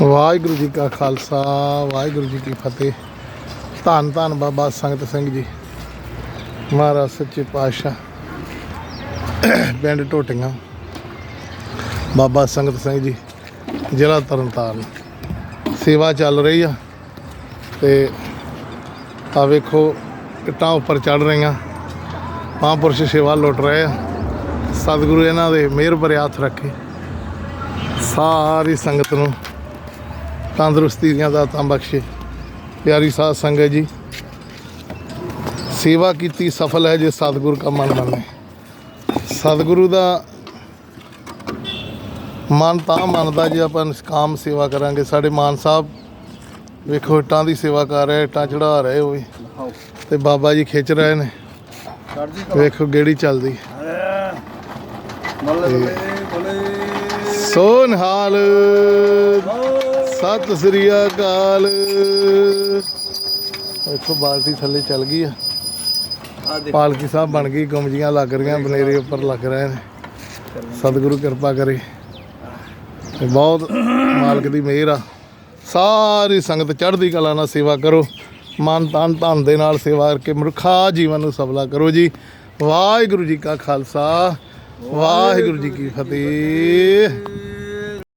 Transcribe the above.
ਵਾਹਿਗੁਰੂ ਜੀ ਕਾ ਖਾਲਸਾ, ਵਾਹਿਗੁਰੂ ਜੀ ਕੀ ਫਤਿਹ। ਧੰਨ ਧੰਨ ਬਾਬਾ ਸੰਗਤ ਸਿੰਘ ਜੀ, ਮਹਾਰਾਜ ਸੱਚੇ ਪਾਤਸ਼ਾਹ, ਪਿੰਡ ਟੋਟੀਆਂ ਬਾਬਾ ਸੰਗਤ ਸਿੰਘ ਜੀ, ਜ਼ਿਲ੍ਹਾ ਤਰਨਤਾਰਨ। ਸੇਵਾ ਚੱਲ ਰਹੀ ਆ ਤੇ ਆ ਵੇਖੋ, ਇੱਟਾਂ ਉੱਪਰ ਚੜ ਰਹੀਆਂ। ਮਹਾਂਪੁਰਸ਼ ਸੇਵਾ ਲੁੱਟ ਰਹੇ ਆ। ਸਤਿਗੁਰੂ ਇਹਨਾਂ ਦੇ ਮਿਹਰ ਭਰੇ ਹੱਥ ਰੱਖੇ। ਸਾਰੀ ਸੰਗਤ ਨੂੰ ਤੰਦਰੁਸਤੀ ਦੀਆਂ ਦਾਤਾਂ ਬਖਸ਼ੇ। ਪਿਆਰੀ ਸਾਧ ਸੰਗਤ ਜੀ ਸੇਵਾ ਕੀਤੀ ਸਫਲ ਹੈ ਜੇ ਸਤਿਗੁਰ ਕਾ ਮਨ ਮੰਨੇ। ਸਤਿਗੁਰੂ ਦਾ ਮਨ ਤਾਂ ਮੰਨਦਾ ਜੇ ਆਪਾਂ ਨਿਸ਼ਕਾਮ ਸੇਵਾ ਕਰਾਂਗੇ। ਸਾਡੇ ਮਾਨ ਸਾਹਿਬ ਵੇਖੋ ਇੱਟਾਂ ਦੀ ਸੇਵਾ ਕਰ ਰਹੇ ਇੱਟਾਂ ਚੜਾ ਰਹੇ ਹੋਏ ਤੇ ਬਾਬਾ ਜੀ ਖਿੱਚ ਰਹੇ ਨੇ। ਵੇਖੋ ਗੇੜੀ ਚੱਲਦੀ। ਬੱਲੇ ਬੱਲੇ ਬੱਲੇ ਸੋ ਨਿਹਾਲ ਸਤਿ ਸ੍ਰੀ ਅਕਾਲ। ਵੇਖੋ ਬਾਲਟੀ ਥੱਲੇ ਚੱਲ ਗਈ ਆ। ਪਾਲਕੀ ਸਾਹਿਬ ਬਣ ਗਈ ਗੁੰਮਜੀਆਂ ਲੱਗ ਰਹੀਆਂ ਬਨੇਰੇ ਉੱਪਰ ਲੱਗ ਰਹੇ ਨੇ। ਸਤਿਗੁਰੂ ਕਿਰਪਾ ਕਰੇ। ਤੇ ਬਹੁਤ ਮਾਲਕ ਦੀ ਮਿਹਰ ਆ। ਸਾਰੀ ਸੰਗਤ ਚੜ੍ਹਦੀ ਕਲਾ ਨਾਲ ਸੇਵਾ ਕਰੋ। ਮਨ ਤਨ ਧਨ ਦੇ ਨਾਲ ਸੇਵਾ ਕਰਕੇ ਮਨੁੱਖਾ ਜੀਵਨ ਨੂੰ ਸਫਲਾ ਕਰੋ ਜੀ। ਵਾਹਿਗੁਰੂ ਜੀ ਕਾ ਖਾਲਸਾ ਵਾਹਿਗੁਰੂ ਜੀ ਕੀ ਫਤਿਹ।